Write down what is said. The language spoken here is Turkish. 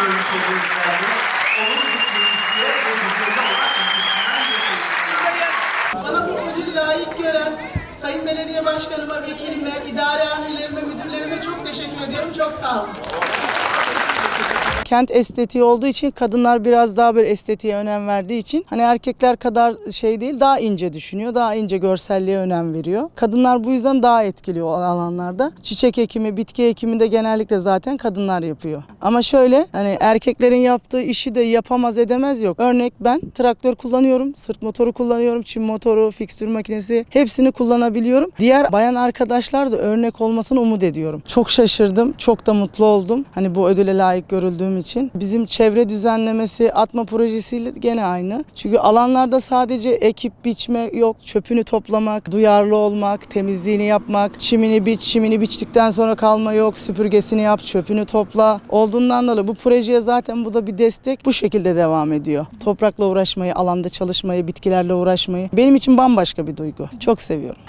görmüş olduğunuz üzere onun temizliğe ve düzenli olarak ilgisinden ve. Bana bu ödülü layık gören Sayın Belediye Başkanıma, vekilime, idare amirlerime, müdürlerime çok teşekkür ediyorum. Çok sağ olun. Kent estetiği olduğu için kadınlar biraz daha böyle estetiğe önem verdiği için hani erkekler kadar şey değil daha ince düşünüyor. Daha ince görselliğe önem veriyor. Kadınlar bu yüzden daha etkili o alanlarda. Çiçek ekimi, bitki ekimi de genellikle zaten kadınlar yapıyor. Ama şöyle hani erkeklerin yaptığı işi de yapamaz edemez yok. Örnek ben traktör kullanıyorum, sırt motoru kullanıyorum, çim motoru, fikstür makinesi hepsini kullanabiliyorum. Diğer bayan arkadaşlar da örnek olmasını umut ediyorum. Çok şaşırdım, çok da mutlu oldum. Hani bu ödüle layık görüldüğüm için. Bizim çevre düzenlemesi atma projesiyle gene aynı. Çünkü alanlarda sadece ekip biçme yok, çöpünü toplamak, duyarlı olmak, temizliğini yapmak, çimini biç, çimini biçtikten sonra kalma yok, süpürgesini yap, çöpünü topla. Olduğundan dolayı bu projeye zaten bu da bir destek bu şekilde devam ediyor. Toprakla uğraşmayı, alanda çalışmayı, bitkilerle uğraşmayı benim için bambaşka bir duygu. Çok seviyorum.